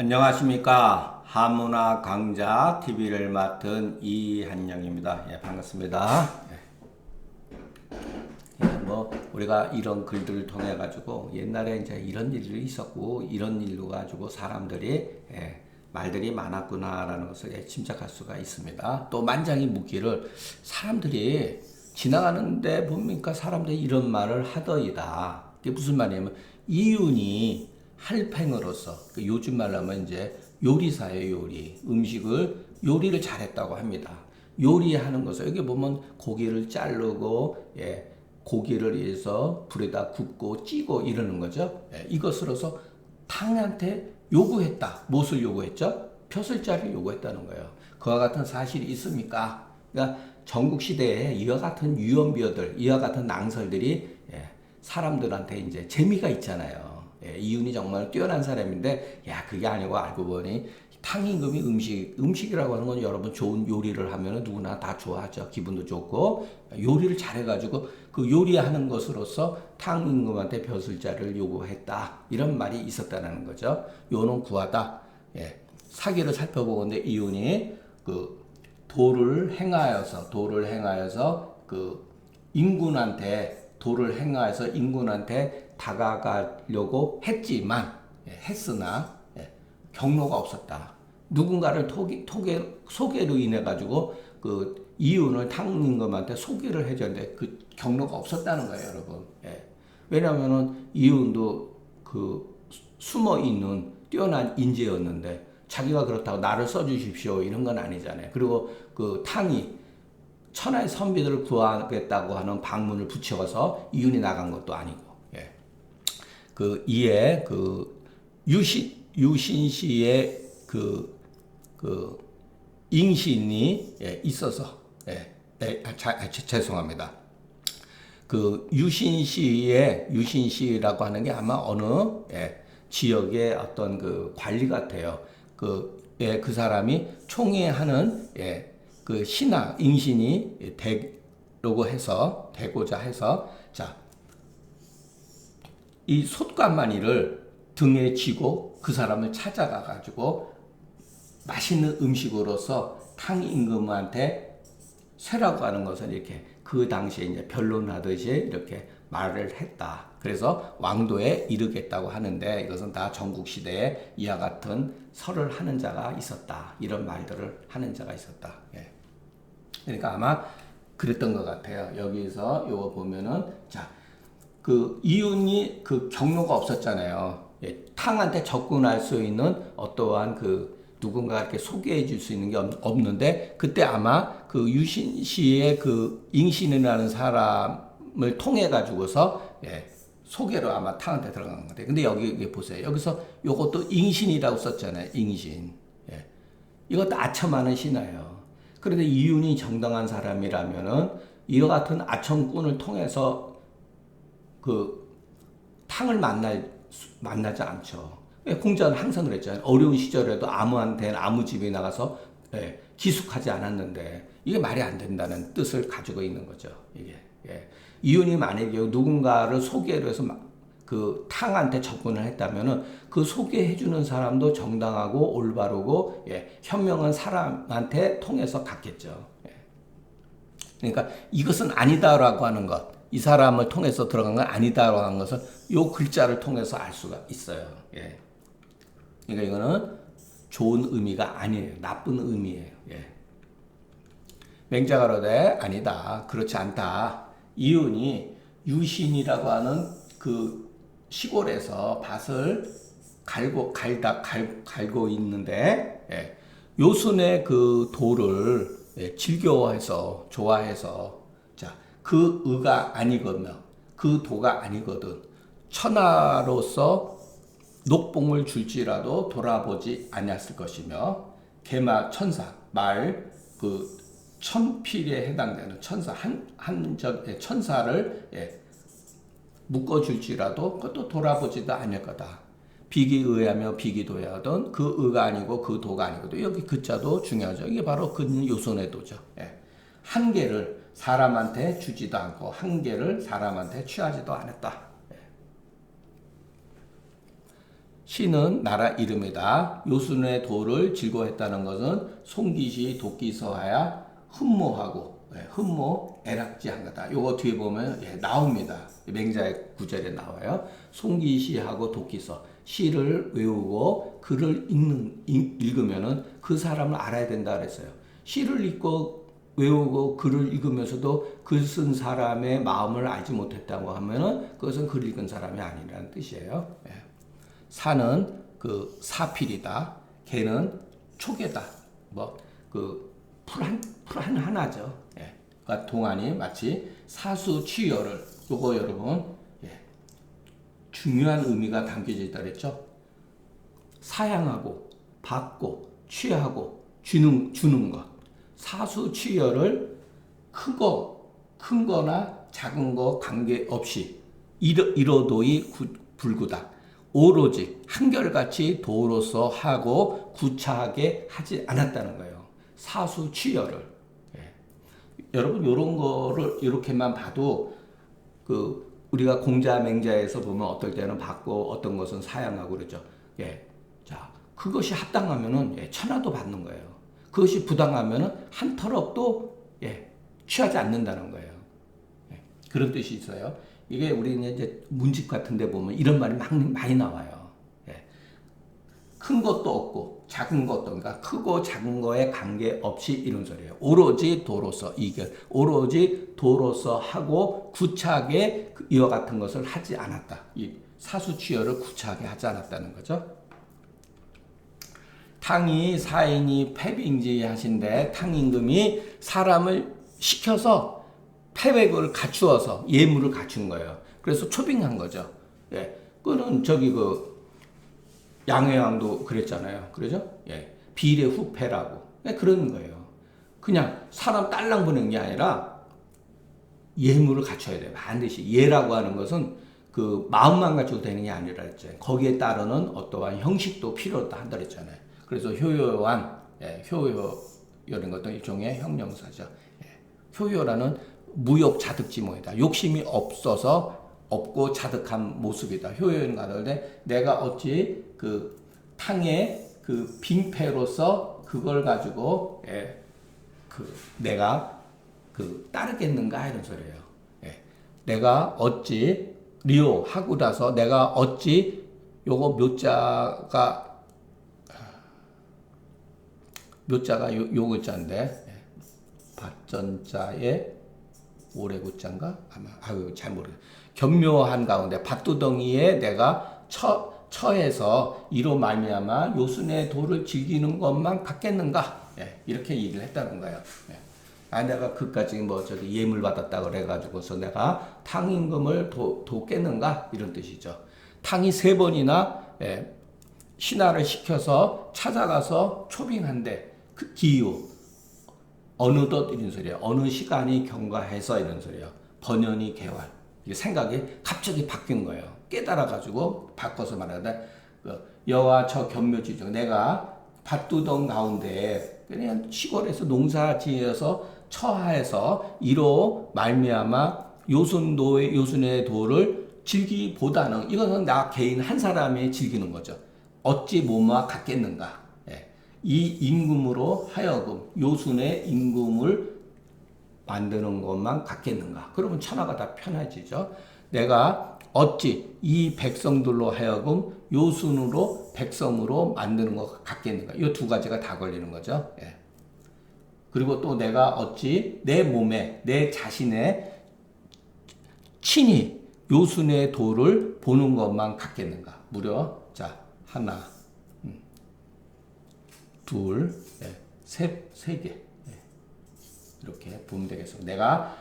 안녕하십니까 하문화 강자 TV를 맡은 이한영입니다. 예, 반갑습니다. 예. 예, 뭐 우리가 이런 글들을 통해 가지고 옛날에 이제 이런 일이 있었고 이런 일로 가지고 사람들이 예, 말들이 많았구나라는 것을 예, 짐작할 수가 있습니다. 또 만장이 묻기를 사람들이 지나가는데 보니까 사람들이 이런 말을 하더이다. 이게 무슨 말이냐면 이윤이 할팽으로서 그 요즘 말로 하면 이제 요리사의 요리 음식을 요리를 잘했다고 합니다. 요리하는 것을 여기 보면 고기를 자르고 예, 고기를 해서 불에다 굽고 찌고 이러는 거죠. 예, 이것으로서 탕한테 요구했다. 무엇을 요구했죠? 벼슬자를 요구했다는 거예요. 그와 같은 사실이 있습니까? 그러니까 전국 시대에 이와 같은 유언비어들, 이와 같은 낭설들이 예, 사람들한테 이제 재미가 있잖아요. 예, 이윤이 정말 뛰어난 사람인데 야 그게 아니고 알고 보니 탕임금이 음식 음식이라고 하는 건 여러분 좋은 요리를 하면 누구나 다 좋아하죠. 기분도 좋고 요리를 잘해가지고 그 요리하는 것으로서 탕임금한테 벼슬자를 요구했다. 이런 말이 있었다는 거죠. 요는 구하다. 예, 사기를 살펴보건데 이윤이 그 도를 행하여서 도를 행하여서 그 인군한테 도를 행하여서 인군한테 다가가려고 했지만 예, 했으나 예, 경로가 없었다. 누군가를 토기, 토개, 소개로 인해 가지고 그 이윤을 탕임금한테 소개를 해줬는데 그 경로가 없었다는 거예요, 여러분. 예. 왜냐하면은 이윤도 그 숨어 있는 뛰어난 인재였는데 자기가 그렇다고 나를 써주십시오 이런 건 아니잖아요. 그리고 그 탕이 천하의 선비들을 구하겠다고 하는 방문을 붙여서 이윤이 나간 것도 아니고 그 이에 그 유신 유신 씨의 그, 그 잉신이 예, 있어서 예, 예, 아, 자, 아, 죄송합니다. 그 유신 씨의 유신 씨라고 하는 게 아마 어느 예, 지역의 어떤 그 관리 같아요. 그, 예, 그 사람이 총회하는 예, 그 신하 잉신이 되려고 해서 되고자 해서 자 이 솥간마니를 등에 쥐고 그 사람을 찾아가 가지고 맛있는 음식으로서 탕 임금한테 쇠라고 하는 것을 이렇게 그 당시에 이제 변론하듯이 이렇게 말을 했다. 그래서 왕도에 이르겠다고 하는데 이것은 다 전국 시대에 이와 같은 설을 하는 자가 있었다. 이런 말들을 하는 자가 있었다. 예. 그러니까 아마 그랬던 것 같아요. 여기서 요거 보면은 자 그 이윤이 그 경로가 없었잖아요. 예, 탕한테 접근할 수 있는 어떠한 그 누군가 이렇게 소개해 줄 수 있는 게 없 는데 그때 아마 그 유신 씨의 그 잉신이라는 사람을 통해 가지고서 예, 소개로 아마 탕한테 들어간 것 같아요. 근데 여기 보세요. 여기서 요것도 잉신이라고 썼잖아요. 잉신. 예. 이것도 아첨하는 신화예요. 그런데 이윤이 정당한 사람이라면은 이와 같은 아첨꾼을 통해서 그 탕을 만날 만나지 않죠. 공자는 항상 그랬잖아요. 어려운 시절에도 아무한테 아무 집에 나가서 예, 기숙하지 않았는데 이게 말이 안 된다는 뜻을 가지고 있는 거죠. 이게 예. 이윤이 만약에 누군가를 소개를 해서 그 탕한테 접근을 했다면은 그 소개해 주는 사람도 정당하고 올바르고 예, 현명한 사람한테 통해서 갔겠죠. 예. 그러니까 이것은 아니다라고 하는 것. 이 사람을 통해서 들어간 건 아니다라고 하는 것을 요 글자를 통해서 알 수가 있어요. 예. 그러니까 이거는 좋은 의미가 아니에요. 나쁜 의미예요. 예. 맹자가로되 아니다. 그렇지 않다. 이윤이 유신이라고 하는 그 시골에서 밭을 갈고 갈다 갈, 갈고 있는데 예. 요순의 그 도를 예, 즐겨해서 좋아해서 그 의가 아니거든. 그 도가 아니거든. 천하로서 녹봉을 줄지라도 돌아보지 아니었을 것이며 개마 천사 말 그 천필에 해당되는 천사 한 한적 천사를 예, 묶어 줄지라도 그것도 돌아보지도 않을 거다. 비기 의하며 비기도야든 그 의가 아니고 그 도가 아니거든. 여기 그자도 중요하죠. 이게 바로 그 요손의 도죠. 예. 한계를 사람한테 주지도 않고 한계를 사람한테 취하지도 않았다. 예. 시는 나라 이름이다. 요순의 도를 즐거워했다는 것은 송기시 도끼서하야 흠모하고 예, 흠모 애락지한 거다. 요거 뒤에 보면 예, 나옵니다. 맹자의 구절에 나와요. 송기시하고 도끼서 시를 외우고 글을 읽는 읽- 읽으면은 그 사람을 알아야 된다 그랬어요. 시를 읽고 외우고 글을 읽으면서도 글 쓴 사람의 마음을 알지 못했다고 하면은 그것은 글 읽은 사람이 아니라는 뜻이에요. 예. 사는 그 사필이다. 개는 초계다. 뭐그 풀한 풀한 하나죠. 예. 그러니까 동안이 마치 사수 취열을 요거 여러분 예. 중요한 의미가 담겨져 있다 그랬죠. 사양하고 받고 취하고 주는 주는 것. 사수 취열을 크고 큰 거나 작은 거 관계없이 이러, 이러도이 구- 불구다. 오로지 한결같이 도로서 하고 구차하게 하지 않았다는 거예요. 사수 취열을. 예. 여러분 이런 거를 이렇게만 봐도 그 우리가 공자 맹자에서 보면 어떨 때는 받고 어떤 것은 사양하고 그러죠. 예. 자, 그것이 합당하면은 예, 천하도 받는 거예요. 그것이 부당하면은 한 털업도 예, 취하지 않는다는 거예요. 예, 그런 뜻이 있어요. 이게 우리는 이제 문집 같은 데 보면 이런 말이 막 많이 나와요. 예. 큰 것도 없고 작은 것도 그러니까 크고 작은 거에 관계 없이 이런 소리예요. 오로지 도로서 이게 오로지 도로서 하고 구차하게 그 이와 같은 것을 하지 않았다. 이 사수취여를 구차하게 하지 않았다는 거죠. 탕이 사인이 패빙지 하신데 탕임금이 사람을 시켜서 패백을 갖추어서 예물을 갖춘 거예요. 그래서 초빙한 거죠. 예. 그는 저기 그 양해왕도 그랬잖아요. 그러죠? 예. 비례 후패라고. 예, 그런 거예요. 그냥 사람 딸랑 보낸 게 아니라 예물을 갖춰야 돼요. 반드시. 예라고 하는 것은 그 마음만 가지고 되는 게 아니라 했죠. 거기에 따르는 어떠한 형식도 필요하다 한다 그랬잖아요. 그래서 효요한, 예, 효요, 이런 것도 일종의 형용사죠. 예. 효요라는 무욕 자득지모이다. 욕심이 없어서 없고 자득한 모습이다. 효요인 가는데 내가 어찌 그 탕의 그 빙패로서 그걸 가지고 예, 그 내가 그 따르겠는가 이런 소리예요. 예. 내가 어찌 리오 하고 나서 내가 어찌 요거 묘자가 묘자가 요 요거 자인데 예. 밭전자에 오래구자인가 아마 아유 잘 모르겠. 견묘한 가운데 밭두덩이에 내가 처 처해서 이로 말미암아 요순의 도를 즐기는 것만 갖겠는가? 예, 이렇게 얘기를 했다는 거예요. 예. 아 내가 그까지 뭐 저기 예물 받았다 그래가지고서 내가 탕임금을 도, 돕겠는가 이런 뜻이죠. 탕이 세 번이나 예, 신하를 시켜서 찾아가서 초빙한데 그 기유 어느덧 이런 소리예요. 어느 시간이 경과해서 이런 소리예요. 번연이 개활. 이게 생각이 갑자기 바뀐 거예요. 깨달아 가지고 바꿔서 말하는데 그 여와 저 견묘지죠. 내가 밭두덩 가운데 그냥 시골에서 농사지어서 처하에서 이로 말미암아 요순도의 요순의 도를 즐기보다는 이거는 나 개인 한 사람이 즐기는 거죠. 어찌 뭐마 갖겠는가? 예. 이 임금으로 하여금 요순의 임금을 만드는 것만 갖겠는가? 그러면 천하가 다 편해지죠. 내가 어찌 이 백성들로 하여금 요순으로 백성으로 만드는 것 같겠는가? 이 두 가지가 다 걸리는 거죠. 예. 그리고 또 내가 어찌 내 몸에 내 자신의 친히 요순의 도를 보는 것만 같겠는가? 무려 자 하나, 음, 둘, 예, 셋, 세 개. 예. 이렇게 보면 되겠습니다. 내가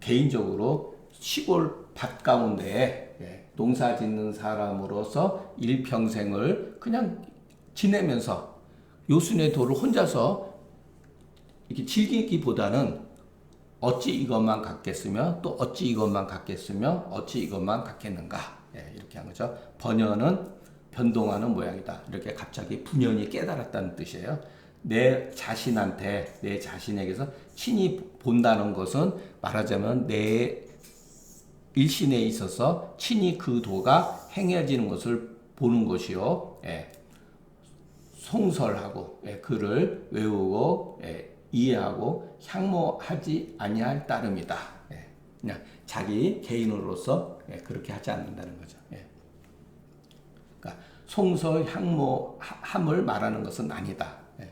개인적으로 시골 밭 가운데 예, 농사 짓는 사람으로서 일평생을 그냥 지내면서 요순의 도를 혼자서 이렇게 즐기기보다는 어찌 이것만 갖겠으며 또 어찌 이것만 갖겠으며 어찌 이것만 갖겠는가 예, 이렇게 한 거죠. 번연은 변동하는 모양이다. 이렇게 갑자기 분연히 깨달았다는 뜻이에요. 내 자신한테 내 자신에게서 친히 본다는 것은 말하자면 내 일신에 있어서 친히 그 도가 행해지는 것을 보는 것이요. 예. 송설하고 예, 글을 외우고 예, 이해하고 향모하지 아니할 따름이다. 예, 그냥 자기 개인으로서 예, 그렇게 하지 않는다는 거죠. 예. 송설 향모함을 말하는 것은 아니다. 예.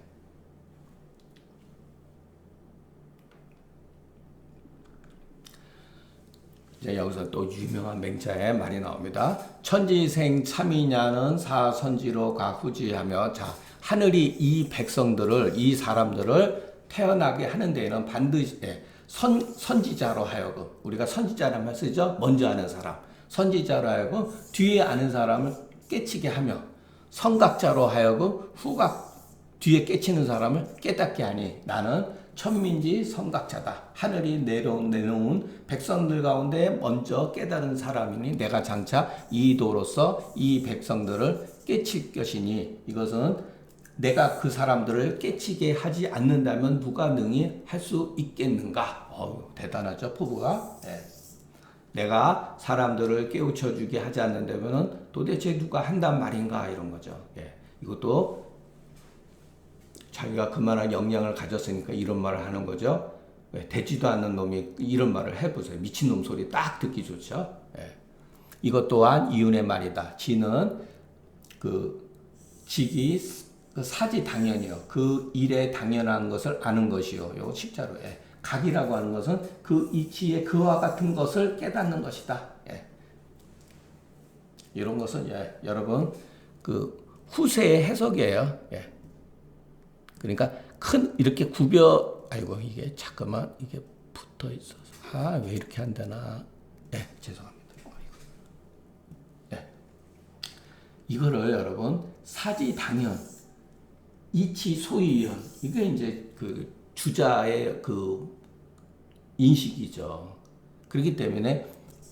이제 여기서 또 유명한 맹자의 말이 나옵니다. 천지생 참이냐는 사선지로 가후지하며 자 하늘이 이 백성들을 이 사람들을 태어나게 하는 데에는 반드시 예, 선 선지자로 하여금 우리가 선지자라면 쓰죠. 먼저 아는 사람 선지자로 하여금 뒤에 아는 사람을 깨치게 하며 성각자로 하여금 후각 뒤에 깨치는 사람을 깨닫게 하니 나는 천민지 성각자다. 하늘이 내려온, 내놓은 백성들 가운데 먼저 깨달은 사람이니 내가 장차 이도로서 이 백성들을 깨칠 것이니 이것은 내가 그 사람들을 깨치게 하지 않는다면 누가 능히 할 수 있겠는가? 어우, 대단하죠, 포부가. 네. 내가 사람들을 깨우쳐 주게 하지 않는다면 도대체 누가 한단 말인가? 이런 거죠. 예. 이것도 자기가 그만한 역량을 가졌으니까 이런 말을 하는 거죠. 예, 되지도 않는 놈이 이런 말을 해보세요. 미친놈 소리 딱 듣기 좋죠. 예. 이것 또한 이윤의 말이다. 지는 그 직이 그 사지 당연이요. 그 일에 당연한 것을 아는 것이요. 요거 십자로. 예. 각이라고 하는 것은 그 이치의 그와 같은 것을 깨닫는 것이다. 예. 이런 것은 예, 여러분 그 후세의 해석이에요. 예. 그러니까 큰 이렇게 구벼 아이고 이게 잠깐만 이게 붙어 있어서 아 왜 이렇게 한다나 예 죄송합니다 예 이거를 여러분 사지 당연 이치 소이연 이게 이제 그 주자의 그 인식이죠 그렇기 때문에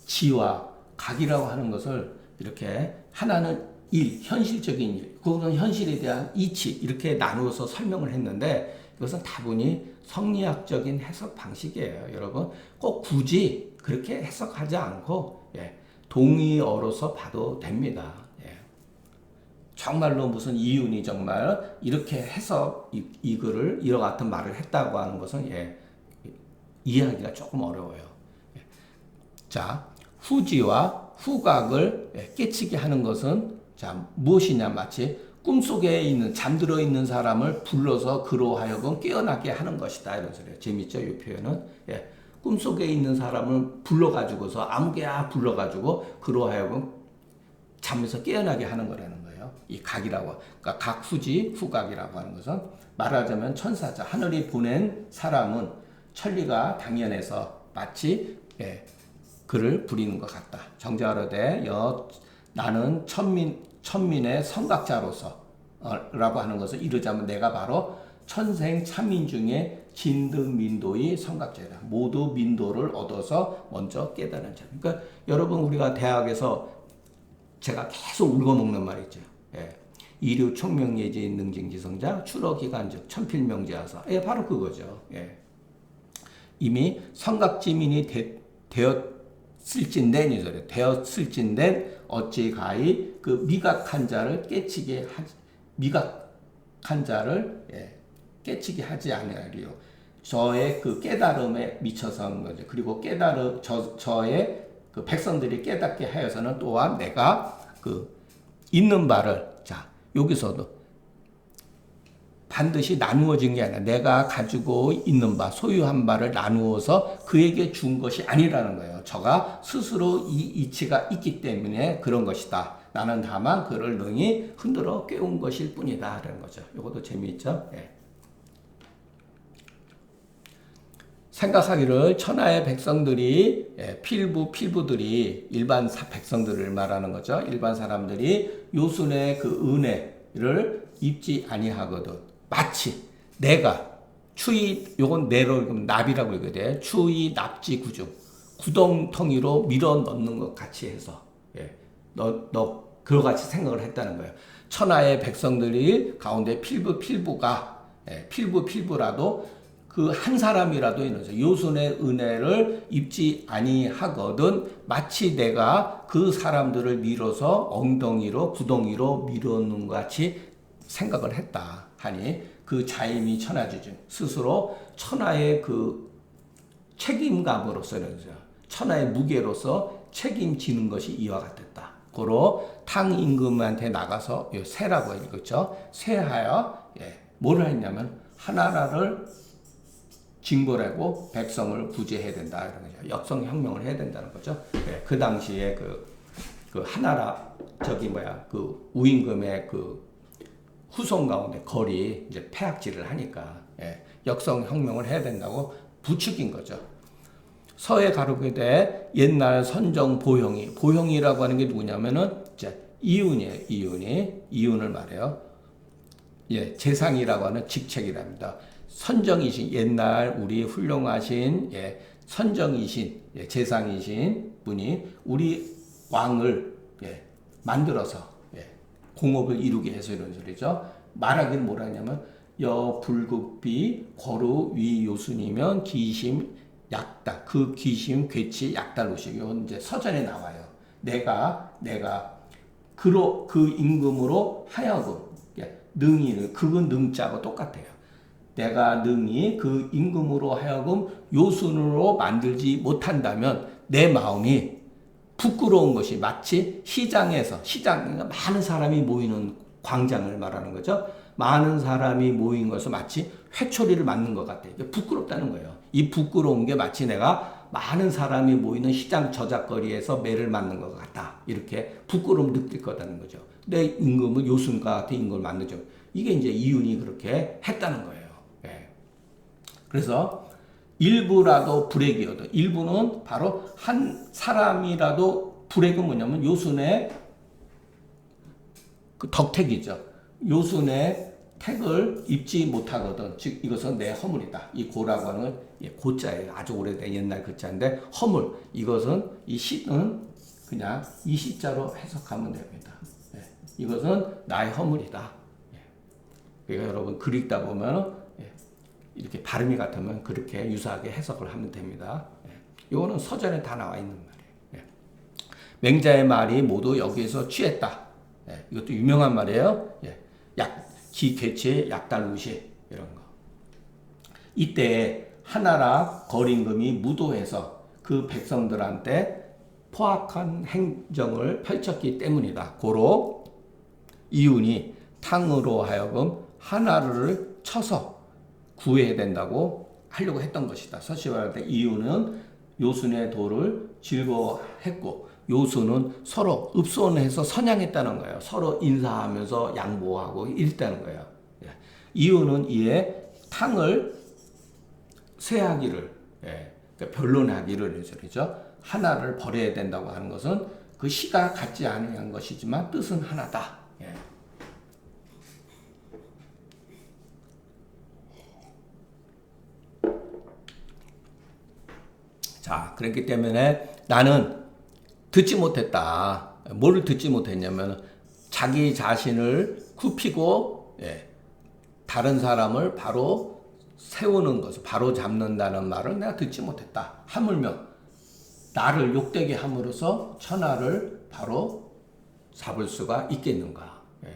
지와 각이라고 하는 것을 이렇게 하나는 일, 현실적인 일, 그거는 현실에 대한 이치 이렇게 나누어서 설명을 했는데 이것은 다분히 성리학적인 해석 방식이에요. 여러분 꼭 굳이 그렇게 해석하지 않고 예, 동의어로서 봐도 됩니다. 예. 정말로 무슨 이윤이 정말 이렇게 해석 이, 이 글을 이와 같은 말을 했다고 하는 것은 예, 이해하기가 조금 어려워요. 예. 자 후지와 후각을 예, 깨치게 하는 것은 자, 무엇이냐 마치 꿈속에 있는 잠들어 있는 사람을 불러서 그로 하여금 깨어나게 하는 것이다 이런 소리예요. 재밌죠? 이 표현은. 예. 꿈속에 있는 사람을 불러 가지고서 아무개야 불러 가지고 그로 하여금 잠에서 깨어나게 하는 거라는 거예요. 이 각이라고. 그러니까 각후지 후각이라고 하는 것은 말하자면 천사자 하늘이 보낸 사람은 천리가 당연해서 마치 예, 그를 부리는 것 같다. 정자하되 여 나는 천민 천민의 성각자로서 어, 라고 하는 것을 이르자면 내가 바로 천생 참민 중에 진득민도의 성각자이다. 모두 민도를 얻어서 먼저 깨달은 자. 그러니까 여러분 우리가 대학에서 제가 계속 울고먹는 말 있죠. 예. 이류 총명예지 능징지성자 추러기간즉 천필명제하사. 예, 바로 그거죠. 예. 이미 성각지민이 되, 되었을진된 이소리 되었을진된 어찌 가히 그 미각한 자를 깨치게 하지 미각한 자를 예, 깨치게 하지 아니하리요. 저의 그 깨달음에 미쳐서 한 거죠. 그리고 깨달음 저 저의 그 백성들이 깨닫게 하여서는 또한 내가 그 있는 바를 자 여기서도 반드시 나누어진 게 아니라 내가 가지고 있는 바, 소유한 바를 나누어서 그에게 준 것이 아니라는 거예요. 저가 스스로 이 이치가 있기 때문에 그런 것이다. 나는 다만 그를 능히 흔들어 깨운 것일 뿐이다. 라는 거죠. 이것도 재미있죠? 예. 생각하기를 천하의 백성들이 예, 필부 필부들이 일반 백성들을 말하는 거죠. 일반 사람들이 요순의 그 은혜를 입지 아니하거든. 마치 내가 추위 요건 내로 납이라고 읽어야 추위 납지 구중 구덩텅이로 밀어 넣는 것 같이 해서 예. 너, 너 그와 같이 생각을 했다는 거예요. 천하의 백성들이 가운데 필부 필부가 예, 필부 필부라도 그 한 사람이라도 있는 요순의 은혜를 입지 아니하거든 마치 내가 그 사람들을 밀어서 엉덩이로 구덩이로 밀어놓는 것 같이 생각을 했다 하니 그 자임이 천하지중 스스로 천하의 그 책임감으로서는 천하의 무게로서 책임지는 것이 이와 같았다. 고로 탕 임금한테 나가서 요 세라고 읽었죠. 세하여 예, 뭘 했냐면 하나라를 징벌하고 백성을 구제해야 된다 이런 거죠. 역성 혁명을 해야 된다는 거죠. 예, 그 당시에 그, 그 하나라 저기 뭐야 그 우임금의 그 후손 가운데 거리 이제 폐악질을 하니까 예, 역성 혁명을 해야 된다고 부추긴 거죠. 서해 가르게 돼 옛날 선정 보형이 보형이라고 하는 게 누구냐면은 이제 이윤이에요. 이윤이 이윤을 말해요. 예, 재상이라고 하는 직책이랍니다. 선정이신 옛날 우리 훌륭하신 예, 선정이신 예, 재상이신 분이 우리 왕을 예, 만들어서 예, 공업을 이루게 해서 이런 소리죠. 말하기는 뭐라 하냐면 여 불급비 거루 위 요순이면 기심 약다. 그 귀심 괴치 약달로시. 이건 이제 서전에 나와요. 내가 내가 그로 그 임금으로 하여금 예, 능이를 그건 능자고 똑같아요. 내가 능이 그 임금으로 하여금 요순으로 만들지 못한다면 내 마음이 부끄러운 것이 마치 시장에서 시장 많은 사람이 모이는 광장을 말하는 거죠. 많은 사람이 모인 것을 마치 회초리를 맞는 것 같아. 이게 부끄럽다는 거예요. 이 부끄러운 게 마치 내가 많은 사람이 모이는 시장 저작거리에서 매를 맞는 것 같다. 이렇게 부끄러움 느낄 거다는 거죠. 내 임금은 요순과 같은 임금을 만들죠. 이게 이제 이윤이 그렇게 했다는 거예요. 예. 그래서 일부라도 불액이어도 일부는 바로 한 사람이라도 불액은 뭐냐면 요순의 그 덕택이죠. 요순의 택을 입지 못하거든. 즉 이것은 내 허물이다. 이 고라고 하는 건 예, 고자예요. 아주 오래된 옛날 글자인데 허물. 이것은 이 시는 그냥 이 시자로 해석하면 됩니다. 예, 이것은 나의 허물이다. 예. 그러니까 여러분 글 읽다 보면 예, 이렇게 발음이 같으면 그렇게 유사하게 해석을 하면 됩니다. 예. 이거는 서전에 다 나와 있는 말이에요. 예. 맹자의 말이 모두 여기에서 취했다. 예, 이것도 유명한 말이에요. 예, 약, 기, 개체, 약달무시, 이런 거. 이때 하나라 거림금이 무도해서 그 백성들한테 포악한 행정을 펼쳤기 때문이다. 고로 이윤이 탕으로 하여금 하나를 쳐서 구해야 된다고 하려고 했던 것이다. 서시발할 때 이윤은 요순의 도를 즐거워했고 요수는 서로 읍손해서 선양했다는 거예요. 서로 인사하면서 양보하고 이랬다는 거예요. 예. 이유는 이에 탕을 쇠하기를 예. 그러니까 변론하기를 소리죠. 하나를 버려야 된다고 하는 것은 그 시가 같지 않은 것이지만 뜻은 하나다. 예. 자, 그렇기 때문에 나는 듣지 못했다. 뭐를 듣지 못했냐면 자기 자신을 굽히고 예, 다른 사람을 바로 세우는 것을 바로 잡는다는 말을 내가 듣지 못했다. 하물며 나를 욕되게 함으로써 천하를 바로 잡을 수가 있겠는가? 예.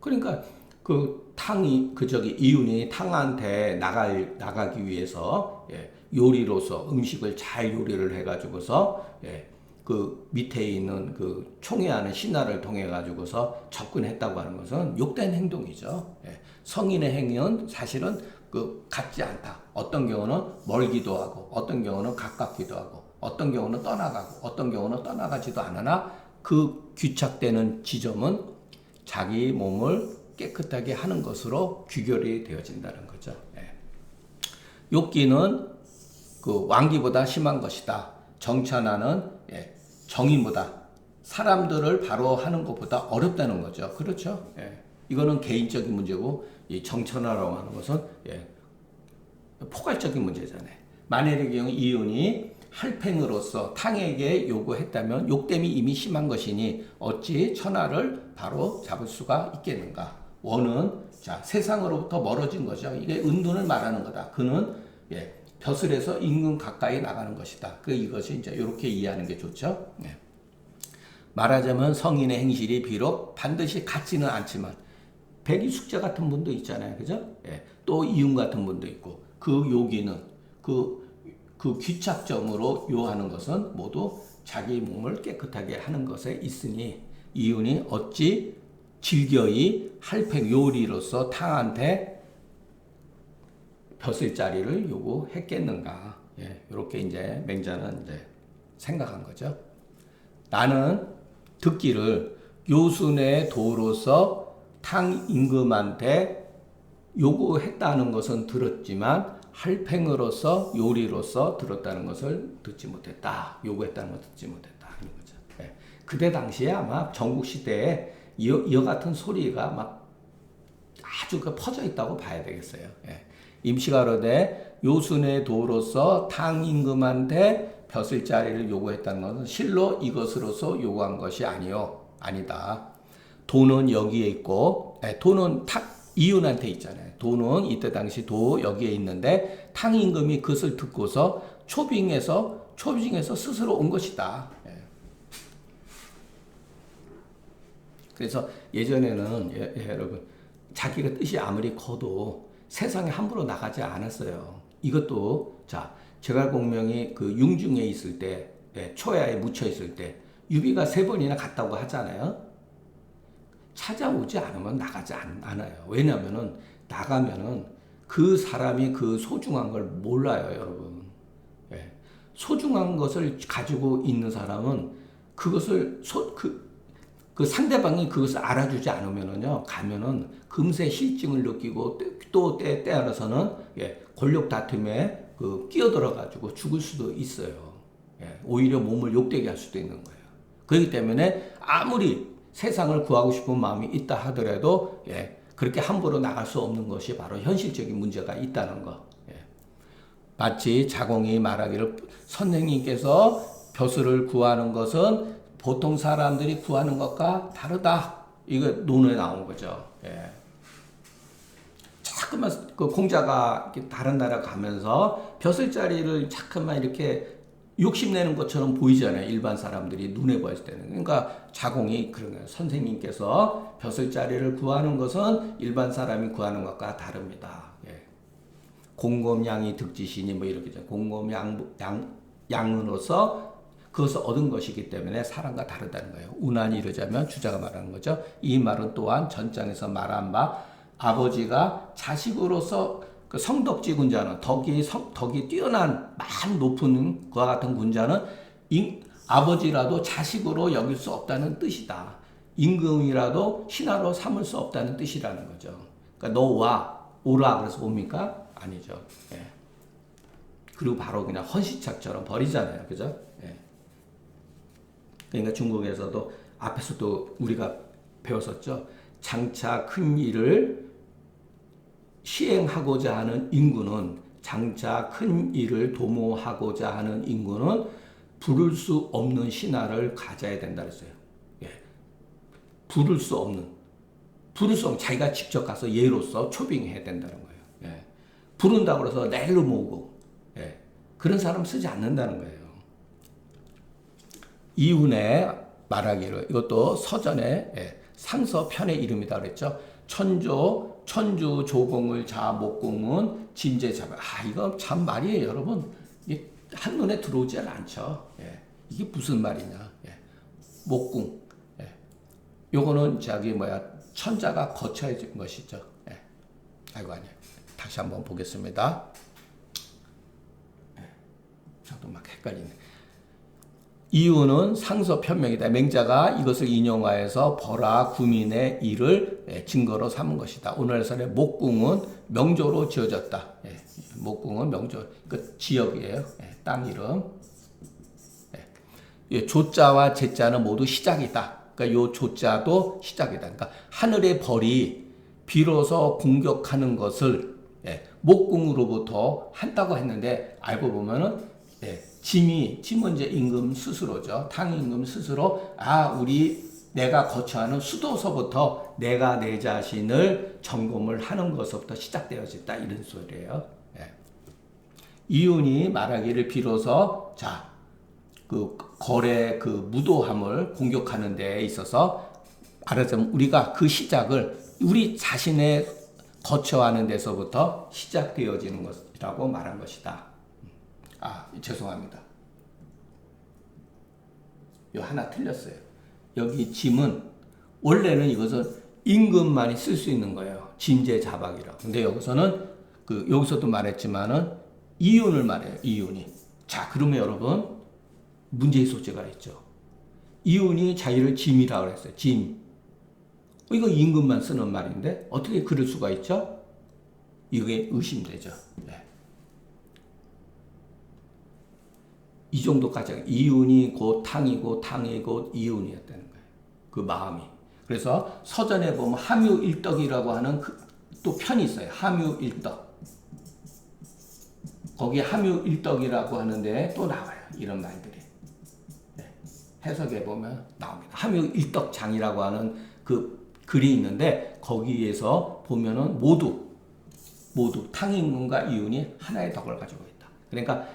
그러니까 그 탕이 그 저기 이윤이 탕한테 나갈 나가기 위해서 예, 요리로서 음식을 잘 요리를 해가지고서 예, 그 밑에 있는 그 총회하는 신하를 통해 가지고서 접근했다고 하는 것은 욕된 행동이죠. 예. 성인의 행위는 사실은 그 같지 않다. 어떤 경우는 멀기도 하고, 어떤 경우는 가깝기도 하고, 어떤 경우는 떠나가고, 어떤 경우는 떠나가지도 않으나 그 귀착되는 지점은 자기 몸을 깨끗하게 하는 것으로 귀결이 되어진다는 거죠. 예. 욕기는 그 왕기보다 심한 것이다. 정천하는 예, 정의보다 사람들을 바로 하는 것보다 어렵다는 거죠. 그렇죠? 예. 이거는 개인적인 문제고 이 정천하라고 하는 것은 예, 포괄적인 문제잖아요. 만일의 경우 이윤이 할팽으로서 탕에게 요구했다면 욕됨이 이미 심한 것이니 어찌 천하를 바로 잡을 수가 있겠는가? 원은 자 세상으로부터 멀어진 거죠. 이게 은둔을 말하는 거다. 그는 예, 벼슬에서 임금 가까이 나가는 것이다. 그 이것이 이제 이렇게 이해하는 게 좋죠. 예. 말하자면 성인의 행실이 비록 반드시 같지는 않지만 백이 숙제 같은 분도 있잖아요. 그죠? 예. 또 이윤 같은 분도 있고 그 요기는 그, 그 귀착점으로 요하는 것은 모두 자기 몸을 깨끗하게 하는 것에 있으니 이윤이 어찌 질겨이 할팽 요리로서 탕한테 벼슬 자리를 요구했겠는가. 예, 이렇게 이제 맹자는 이제 생각한 거죠. 나는 듣기를 요순의 도로서 탕 임금한테 요구했다는 것은 들었지만 할팽으로서 요리로서 들었다는 것을 듣지 못했다. 요구했다는 것을 듣지 못했다. 하는 거죠. 예. 그때 당시에 아마 전국 시대에 이어 같은 소리가 막 아주 그 퍼져 있다고 봐야 되겠어요. 예. 임시가로되 요순의 도로서 탕 임금한테 벼슬 자리를 요구했다는 것은 실로 이것으로서 요구한 것이 아니요 아니다. 돈은 여기에 있고 예, 돈은 탁 이윤한테 있잖아요. 돈은 이때 당시 도 여기에 있는데 탕 임금이 그것을 듣고서 초빙해서 초빙해서 스스로 온 것이다. 예. 그래서 예전에는 예, 예, 여러분 자기가 뜻이 아무리 커도 세상에 함부로 나가지 않았어요. 이것도 자 제갈공명이 그 융중에 있을 때 예, 초야에 묻혀 있을 때 유비가 세 번이나 갔다고 하잖아요. 찾아오지 않으면 나가지 않, 않아요. 왜냐하면은 나가면은 그 사람이 그 소중한 걸 몰라요, 여러분. 예. 소중한 것을 가지고 있는 사람은 그것을 소, 그, 그 상대방이 그것을 알아주지 않으면은요, 가면은 금세 실증을 느끼고 또 때, 때알아서는 예, 권력 다툼에 그 끼어들어가지고 죽을 수도 있어요. 예, 오히려 몸을 욕되게 할 수도 있는 거예요. 그렇기 때문에 아무리 세상을 구하고 싶은 마음이 있다 하더라도 예, 그렇게 함부로 나갈 수 없는 것이 바로 현실적인 문제가 있다는 거. 예. 마치 자공이 말하기를 선생님께서 벼슬을 구하는 것은 보통 사람들이 구하는 것과 다르다. 이거 논에 나온 거죠. 예. 자꾸만 그 공자가 다른 나라 가면서 벼슬 자리를 자꾸만 이렇게 욕심내는 것처럼 보이잖아요. 일반 사람들이 눈에 보였을 때는. 그러니까 자공이 그런 거예요. 선생님께서 벼슬 자리를 구하는 것은 일반 사람이 구하는 것과 다릅니다. 예. 공검양이 득지시니 뭐 이렇게 공검양 양, 양으로서 그것을 얻은 것이기 때문에 사람과 다르다는 거예요. 운안이 이러자면 주자가 말하는 거죠. 이 말은 또한 전장에서 말한 바 아버지가 자식으로서 그 성덕지 군자는 덕이 성, 덕이 뛰어난 만 높은 그와 같은 군자는 인, 아버지라도 자식으로 여길 수 없다는 뜻이다. 임금이라도 신하로 삼을 수 없다는 뜻이라는 거죠. 그러니까 너와 오라 그래서 옵니까? 아니죠. 예. 그리고 바로 그냥 헌시착처럼 버리잖아요. 그죠? 예. 그러니까 중국에서도 앞에서도 우리가 배웠었죠. 장차 큰 일을 시행하고자 하는 인구는 장차 큰 일을 도모하고자 하는 인구는 부를 수 없는 신화를 가져야 된다 그랬어요. 예. 부를 수 없는 부를 수 없는 자기가 직접 가서 예로서 초빙해야 된다는 거예요. 예. 부른다고 해서 내를 모으고 예. 그런 사람 쓰지 않는다는 거예요. 이훈의 말하기를 이것도 서전에 예. 상서편의 이름이다 그랬죠. 천조 천주 조공을 자 목공은 진제 잡아. 아 이거 참 말이에요, 여러분. 이게 한 눈에 들어오지 않죠. 예. 이게 무슨 말이냐? 예. 목궁. 예. 요거는 저기 뭐야 천자가 거쳐야 된 것이죠. 예. 아이고 아니야. 다시 한번 보겠습니다. 예. 저도 막 헷갈리네. 이유는 상서 편명이다. 맹자가 이것을 인용하여서 벌아 구민의 일을 예, 증거로 삼은 것이다. 오늘날의 목궁은 명조로 지어졌다. 예, 목궁은 명조, 그 지역이에요. 예, 땅 이름. 조자와 제자는 모두 시작이다. 그러니까 요 조자도 시작이다. 그러니까 하늘의 벌이 비로소 공격하는 것을 목궁으로부터 한다고 했는데 알고 보면은 짐이 짐은 이제 임금 스스로죠. 탕 임금 스스로 아 우리 내가 거처하는 수도서부터 내가 내 자신을 점검을 하는 것부터 시작되어졌다 이런 소리예요. 예. 이윤이 말하기를 빌어서 자, 그 거래 그 무도함을 공격하는 데 있어서 말하자면 우리가 그 시작을 우리 자신의 거쳐하는 데서부터 시작되어지는 것이라고 말한 것이다. 아, 죄송합니다. 요 하나 틀렸어요. 여기 짐은 원래는 이것은 임금만이 쓸 수 있는 거예요. 짐제 자박이라. 근데 여기서는 그 여기서도 말했지만은 이윤을 말해요. 이윤이. 자, 그러면 여러분 문제의 소재가 있죠. 이윤이 자기를 짐이라고 그랬어요. 짐. 어, 이거 임금만 쓰는 말인데 어떻게 그럴 수가 있죠? 이게 의심되죠. 네. 이 정도까지 이윤이 곧 탕이고 탕이 곧 이윤이었다는 거예요. 그 마음이. 그래서 서전에 보면 함유일덕이라고 하는 그, 또 편이 있어요. 함유일덕. 거기 함유일덕이라고 하는데 또 나와요. 이런 말들이. 네. 해석해 보면 나옵니다. 함유일덕장이라고 하는 그 글이 있는데 거기에서 보면은 모두 모두 탕임문과 이윤이 하나의 덕을 가지고 있다. 그러니까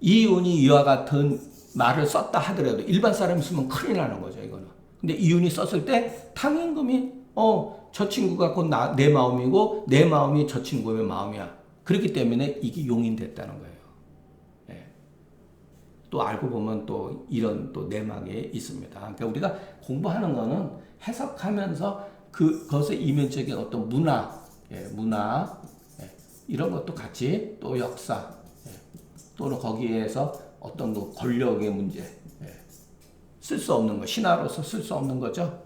이윤이 이와 같은 말을 썼다 하더라도 일반 사람이 쓰면 큰일 나는 거죠, 이거는. 근데 이윤이 썼을 때 탕임금이 어, 저 친구가 곧 내 마음이고 내 마음이 저 친구의 마음이야. 그렇기 때문에 이게 용인됐다는 거예요. 예. 또 알고 보면 또 이런 또 내막에 있습니다. 그러니까 우리가 공부하는 거는 해석하면서 그 것의 이면적인 어떤 문화, 예, 문화 예, 이런 것도 같이 또 역사 예, 또는 거기에서 어떤 그 권력의 문제 쓸 수 없는 거 신화로서 쓸 수 없는 거죠. 예.